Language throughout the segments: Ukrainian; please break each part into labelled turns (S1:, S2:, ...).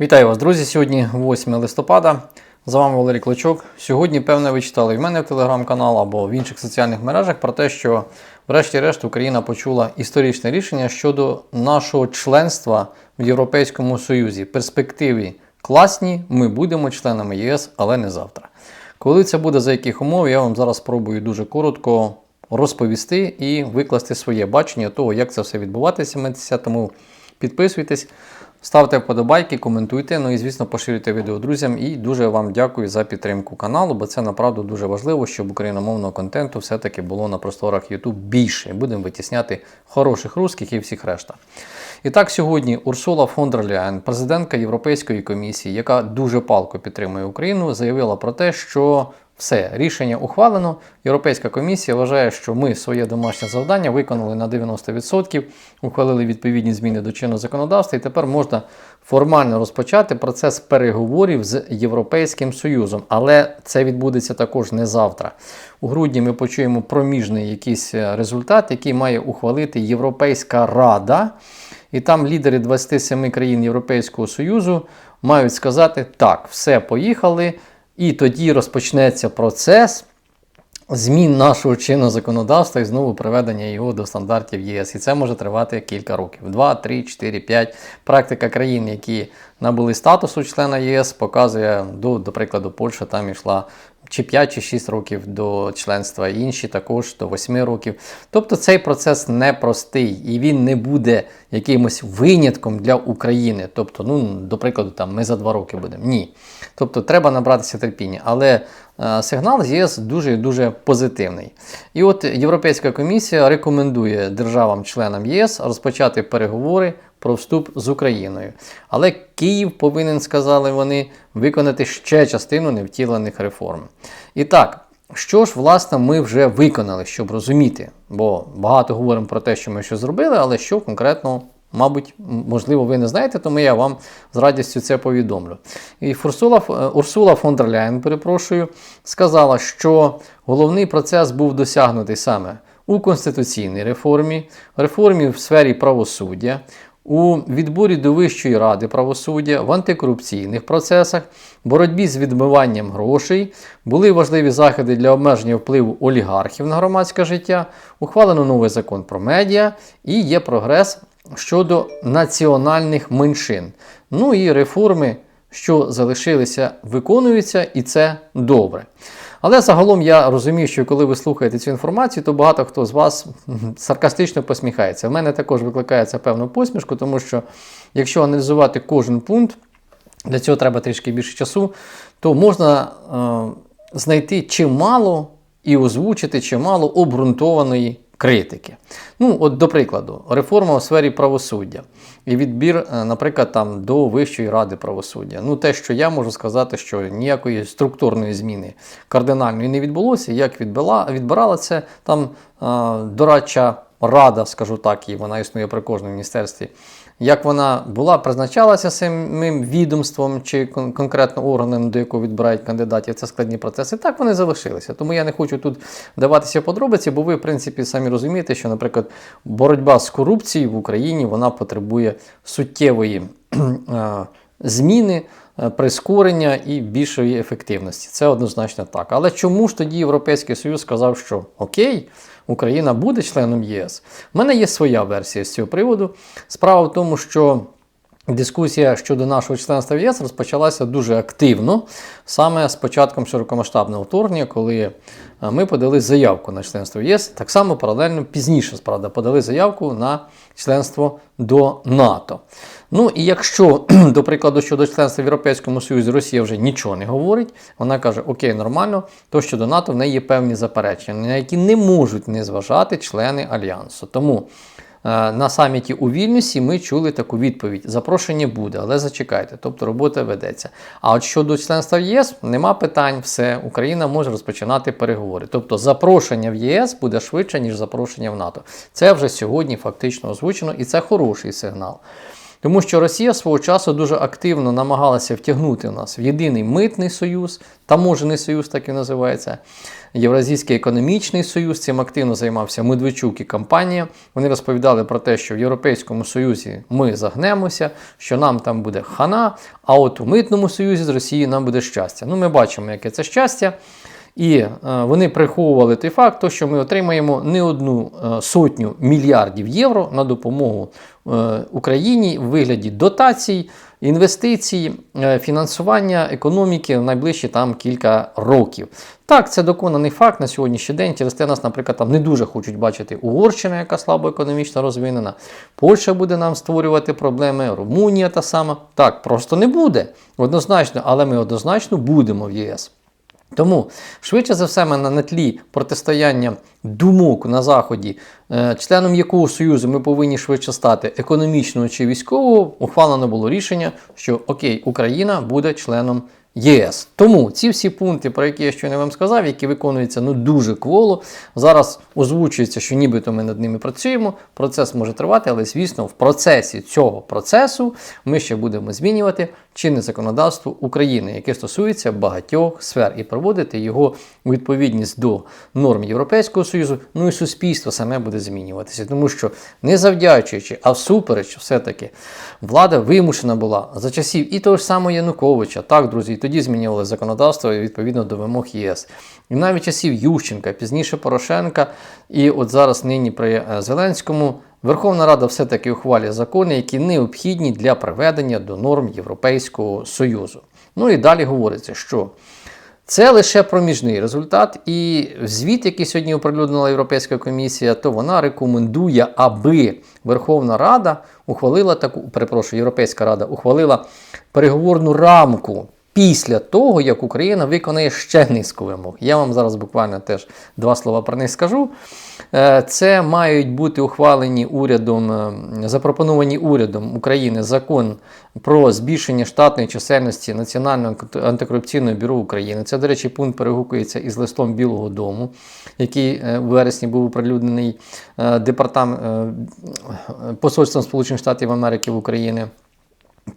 S1: Вітаю вас, друзі! Сьогодні 8 листопада. З вами Валерій Клочок. Сьогодні, певне, ви читали в мене в телеграм-канал або в інших соціальних мережах про те, що, врешті-решт, Україна почула історичне рішення щодо нашого членства в Європейському Союзі. Перспективі класні, ми будемо членами ЄС, але не завтра. Коли це буде за яких умов, я вам зараз спробую дуже коротко розповісти і викласти своє бачення того, як це все відбуватиметься. Тому підписуйтесь. Ставте вподобайки, коментуйте, ну і звісно поширюйте відео друзям. І дуже вам дякую за підтримку каналу, бо це направду дуже важливо, щоб україномовного контенту все-таки було на просторах YouTube більше. Будемо витісняти хороших русських і всіх решта. І так, сьогодні Урсула фон дер Ляєн, президентка Європейської комісії, яка дуже палко підтримує Україну, заявила про те, що все, рішення ухвалено. Європейська комісія вважає, що ми своє домашнє завдання виконали на 90%, ухвалили відповідні зміни до чинного законодавства, і тепер можна формально розпочати процес переговорів з Європейським Союзом. Але це відбудеться також не завтра. У грудні ми почуємо проміжний якийсь результат, який має ухвалити Європейська Рада. І там лідери 27 країн Європейського Союзу мають сказати: так, все, поїхали. І тоді розпочнеться процес змін нашого чинного законодавства і знову приведення його до стандартів ЄС. І це може тривати кілька років: 2, 3, 4, 5. Практика країн, які набули статусу члена ЄС, показує до, до прикладу, Польща там йшла. Чи 5 чи 6 років до членства, інші також до 8 років. Тобто цей процес непростий і він не буде якимось винятком для України. Тобто, ну, до прикладу, там ми за 2 роки будемо. Ні. Тобто треба набратися терпіння. Але сигнал з ЄС дуже дуже позитивний. І от Європейська комісія рекомендує державам-членам ЄС розпочати переговори про вступ з Україною. Але Київ повинен, сказали вони, виконати ще частину невтілених реформ. І так, що ж, власне, ми вже виконали, щоб розуміти, бо багато говоримо про те, що ми щось зробили, але що конкретно. Мабуть, можливо, ви не знаєте, тому я вам з радістю це повідомлю. І Фурсула, Урсула фон дер Ляєн, перепрошую, сказала, що головний процес був досягнутий саме у конституційній реформі, реформі в сфері правосуддя, у відборі до Вищої ради правосуддя, в антикорупційних процесах, боротьбі з відмиванням грошей, були важливі заходи для обмеження впливу олігархів на громадське життя, ухвалено новий закон про медіа і є прогрес щодо національних меншин. Ну і реформи, що залишилися, виконуються, і це добре. Але загалом я розумію, що коли ви слухаєте цю інформацію, то багато хто з вас саркастично посміхається. В мене також викликає це певну посмішку, тому що якщо аналізувати кожен пункт, для цього треба трішки більше часу, то можна е, знайти чимало і озвучити чимало обґрунтованої критики. Ну, от, до прикладу, реформа у сфері правосуддя і відбір, наприклад, там до Вищої ради правосуддя. Ну, те, що я можу сказати, що ніякої структурної зміни кардинальної не відбулося, як відбила, відбирала це там а, дорадча рада, скажу так, і вона існує при кожному міністерстві. Як вона була, призначалася самим відомством чи кон конкретно органом, до якого відбирають кандидатів, це складні процеси. Так вони залишилися. Тому я не хочу тут даватися подробиці, бо ви, в принципі, самі розумієте, що, наприклад, боротьба з корупцією в Україні вона потребує суттєвої зміни. Прискорення і більшої ефективності. Це однозначно так. Але чому ж тоді Європейський Союз сказав, що окей, Україна буде членом ЄС? У мене є своя версія з цього приводу. Справа в тому, що дискусія щодо нашого членства в ЄС розпочалася дуже активно, саме з початком широкомасштабного вторгнення, коли ми подали заявку на членство в ЄС. Так само паралельно пізніше, справді, подали заявку на членство до НАТО. Ну і якщо, до прикладу, щодо членства в Європейському Союзі Росія вже нічого не говорить, вона каже, окей, нормально, то щодо НАТО в неї є певні заперечення, на які не можуть не зважати члени Альянсу. Тому е, на саміті у Вільнюсі ми чули таку відповідь: запрошення буде, але зачекайте, тобто робота ведеться. А от щодо членства в ЄС, нема питань, все, Україна може розпочинати переговори. Тобто запрошення в ЄС буде швидше, ніж запрошення в НАТО. Це вже сьогодні фактично озвучено, і це хороший сигнал. Тому що Росія свого часу дуже активно намагалася втягнути нас в єдиний митний союз, таможений союз, так і називається. Євразійський економічний союз цим активно займався Медведчук і компанія. Вони розповідали про те, що в Європейському Союзі ми загнемося, що нам там буде хана, а от у митному союзі з Росією нам буде щастя. Ну, ми бачимо, яке це щастя. І е, вони приховували той факт, що ми отримаємо не одну е, сотню мільярдів євро на допомогу е, Україні в вигляді дотацій, інвестицій, фінансування економіки в найближчі там кілька років. Так, це доконаний факт на сьогоднішній день. Через те нас, наприклад, там не дуже хочуть бачити Угорщина, яка слабо економічно розвинена. Польща буде нам створювати проблеми, Румунія та сама. Так, просто не буде однозначно, але ми однозначно будемо в ЄС. Тому, швидше за все, ми на тлі протистояння думок на Заході, е, членом якого союзу ми повинні швидше стати економічного чи військового, ухвалено було рішення, що окей, Україна буде членом ЄС. Тому ці всі пункти, про які я щойно вам сказав, які виконуються ну дуже кволо, зараз озвучується, що нібито ми над ними працюємо. Процес може тривати, але звісно, в процесі цього процесу ми ще будемо змінювати чинне законодавство України, яке стосується багатьох сфер, і проводити його у відповідність до норм Європейського Союзу. Ну і суспільство саме буде змінюватися, тому що не завдячуючи, а всупереч, все-таки влада вимушена була за часів і того ж самого Януковича, так, друзі, і тоді змінювали законодавство відповідно до вимог ЄС. І навіть часів Ющенка, пізніше Порошенка, і от зараз нині при е, Зеленському. Верховна Рада все-таки ухвалює закони, які необхідні для приведення до норм Європейського Союзу. Ну і далі говориться, що це лише проміжний результат, і звіт, який сьогодні оприлюднила Європейська комісія, то вона рекомендує, аби Верховна Рада ухвалила таку, перепрошую, Європейська Рада ухвалила переговорну рамку. Після того, як Україна виконає ще низку вимог. Я вам зараз буквально теж два слова про них скажу. Е, Це мають бути ухвалені урядом, е, запропоновані урядом України закон про збільшення штатної чисельності Національного антикорупційного бюро України. Це, до речі, пункт перегукується із листом Білого Дому, який е, в вересні був оприлюднений департамент Посольством Сполучених Штатів Америки в Україні.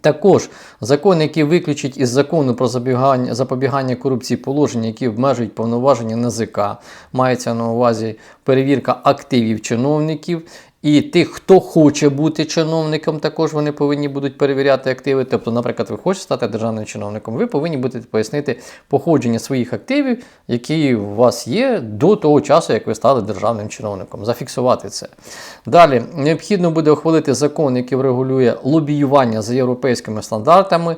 S1: Також закон, який виключить із закону про запобігання, корупції положення, які обмежують повноваження НАЗК, мається на увазі перевірка активів чиновників. І тих, хто хоче бути чиновником, також вони повинні будуть перевіряти активи. Тобто, наприклад, ви хочете стати державним чиновником, ви повинні будете пояснити походження своїх активів, які у вас є до того часу, як ви стали державним чиновником. Зафіксувати це. Далі необхідно буде ухвалити закон, який врегулює лобіювання за європейськими стандартами.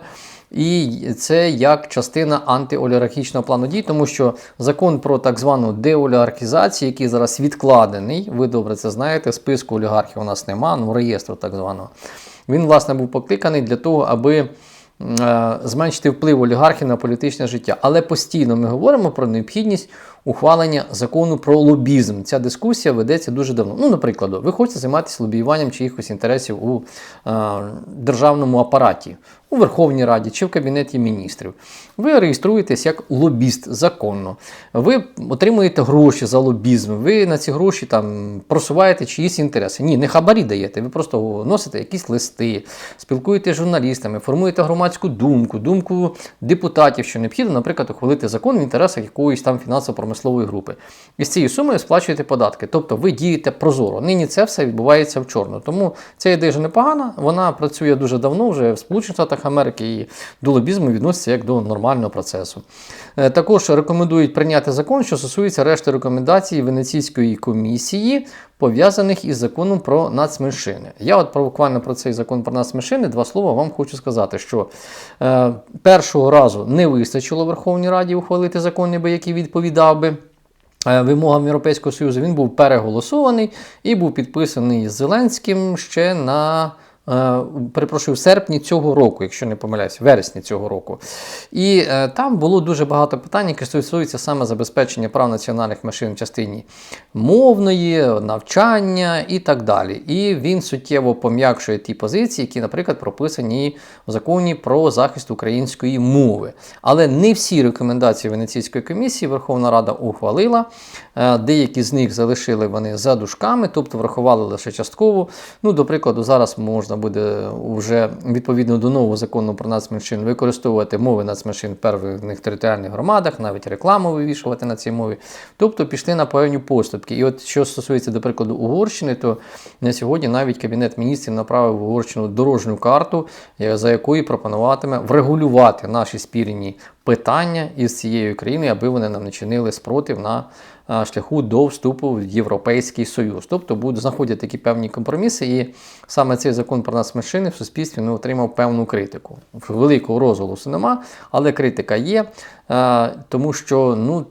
S1: І це як частина антиолігархічного плану дій, тому що закон про так звану деолігархізацію, який зараз відкладений, ви добре це знаєте, списку олігархів у нас нема, ну реєстру так званого. Він, власне, був покликаний для того, аби е, зменшити вплив олігархів на політичне життя. Але постійно ми говоримо про необхідність ухвалення закону про лобізм. Ця дискусія ведеться дуже давно. Ну, наприклад, ви хочете займатися лобіюванням чиїхось інтересів у е, державному апараті, у Верховній Раді чи в Кабінеті міністрів. Ви реєструєтесь як лобіст законно. Ви отримуєте гроші за лобізм, ви на ці гроші там просуваєте чиїсь інтереси. Ні, не хабарі даєте, ви просто носите якісь листи, спілкуєтеся з журналістами, формуєте громадську думку, думку депутатів, що необхідно, наприклад, ухвалити закон в інтересах якоїсь там фінансово-промислової групи. І з цією сумою сплачуєте податки. Тобто ви дієте прозоро. Нині це все відбувається в чорно. Тому ця ідея вже непогана, вона працює дуже давно вже в Сполучених Штатах Америки і до лобізму відноситься як до нормального процесу. Е, Також рекомендують прийняти закон, що стосується решти рекомендацій Венеційської комісії, пов'язаних із законом про нацменшини. Я от буквально про цей закон про нацменшини два слова вам хочу сказати, що е, першого разу не вистачило Верховній Раді ухвалити закон, ніби який відповідав би. е, Вимогам Європейського Союзу він був переголосований і був підписаний Зеленським ще на Перепрошую, в серпні цього року, якщо не помиляюсь, вересні цього року. І е, там було дуже багато питань, які стосуються саме забезпечення прав національних меншин в частині мовної, навчання і так далі. І він суттєво пом'якшує ті позиції, які, наприклад, прописані в законі про захист української мови. Але не всі рекомендації Венеційської комісії Верховна Рада ухвалила. Е, Деякі з них залишили вони за дужками, тобто врахували лише частково. Ну, до прикладу, зараз можна можна буде вже відповідно до нового закону про нацменшин використовувати мови нацменшин в певних територіальних громадах, навіть рекламу вивішувати на цій мові. Тобто пішли на певні поступки. І от що стосується, до прикладу, Угорщини, то на сьогодні навіть Кабінет міністрів направив в Угорщину дорожню карту, за якою пропонуватиме врегулювати наші спірні питання із цією країною, аби вони нам не чинили спротив на шляху до вступу в Європейський Союз. Тобто будуть знаходять такі певні компроміси, і саме цей закон про нас машини в суспільстві не отримав певну критику. Великого розголосу нема, але критика є, тому що ну.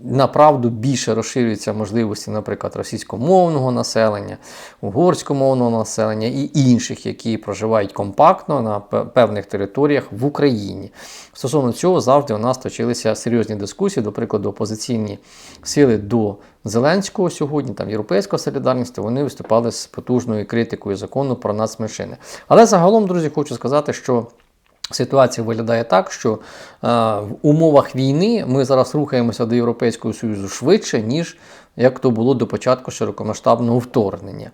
S1: Направду більше розширюються можливості, наприклад, російськомовного населення, угорськомовного населення і інших, які проживають компактно на певних територіях в Україні. Стосовно цього завжди у нас точилися серйозні дискусії, до прикладу, опозиційні сили до Зеленського сьогодні, там Європейська солідарність, вони виступали з потужною критикою закону про нацменшини. Але загалом, друзі, хочу сказати, що. Ситуація виглядає так, що е, в умовах війни ми зараз рухаємося до Європейського Союзу швидше, ніж як то було до початку широкомасштабного вторгнення.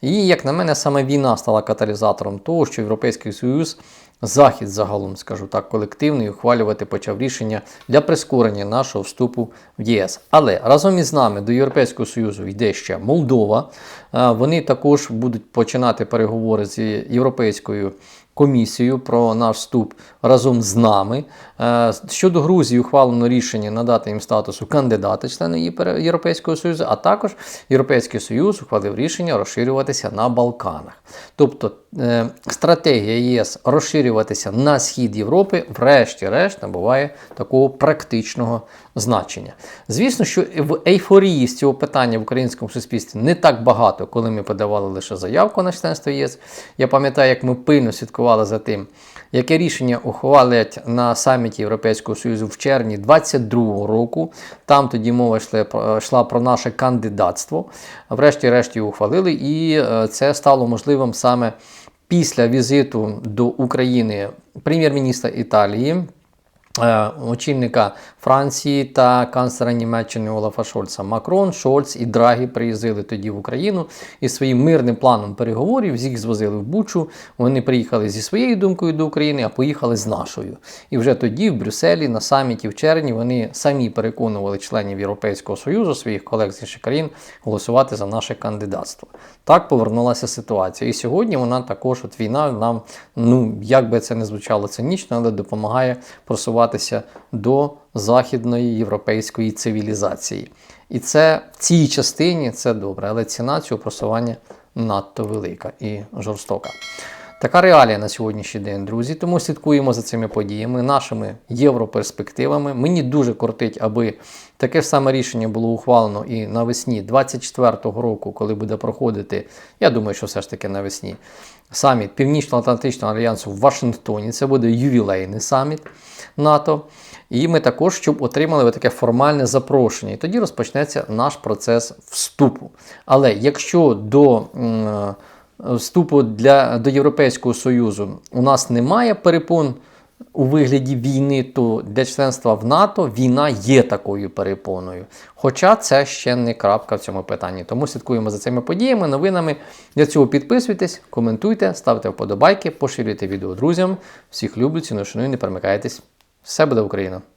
S1: І, як на мене, саме війна стала каталізатором того, що Європейський Союз, Захід загалом, скажу так, колективний, ухвалювати почав рішення для прискорення нашого вступу в ЄС. Але разом із нами до Європейського Союзу йде ще Молдова. Е, Вони також будуть починати переговори з Європейською комісію про наш вступ разом з нами. Е, Щодо Грузії ухвалено рішення надати їм статусу кандидата члена Європейського Союзу, а також Європейський Союз ухвалив рішення розширюватися на Балканах. Тобто е, стратегія ЄС розширюватися на схід Європи, врешті-решт, набуває такого практичного значення. Звісно, що в ейфорії з цього питання в українському суспільстві не так багато, коли ми подавали лише заявку на членство ЄС. Я пам'ятаю, як ми пильно слідкували за тим, яке рішення ухвалять на саміті Європейського Союзу в червні 2022 року. Там тоді мова йшла про, йшла про наше кандидатство. Врешті-решт ухвалили, і е, це стало можливим саме після візиту до України прем'єр-міністра Італії. Е, Очільника Франції та канцлера Німеччини Олафа Шольца Макрон, Шольц і Драгі приїздили тоді в Україну і своїм мирним планом переговорів їх звозили в Бучу. Вони приїхали зі своєю думкою до України, а поїхали з нашою. І вже тоді, в Брюсселі, на саміті в червні, вони самі переконували членів Європейського Союзу, своїх колег з інших країн, голосувати за наше кандидатство. Так повернулася ситуація. І сьогодні вона також, от війна, нам, ну як би це не звучало цинічно, але допомагає просуватися до західної європейської цивілізації. І це в цій частині це добре, але ціна цього просування надто велика і жорстока. Така реалія на сьогоднішній день, друзі. Тому слідкуємо за цими подіями, нашими європерспективами. Мені дуже кортить, аби таке ж саме рішення було ухвалено і навесні 24-го року, коли буде проходити, я думаю, що все ж таки навесні, саміт Північно-Атлантичного альянсу в Вашингтоні. Це буде ювілейний саміт НАТО. І ми також, щоб отримали таке формальне запрошення. І тоді розпочнеться наш процес вступу. Але якщо до е, вступу для, до Європейського Союзу у нас немає перепон у вигляді війни, то для членства в НАТО війна є такою перепоною. Хоча це ще не крапка в цьому питанні. Тому слідкуємо за цими подіями, новинами. Для цього підписуйтесь, коментуйте, ставте вподобайки, поширюйте відео друзям. Всіх люблю, ціну шаную, не перемикайтесь. Все буде Україна!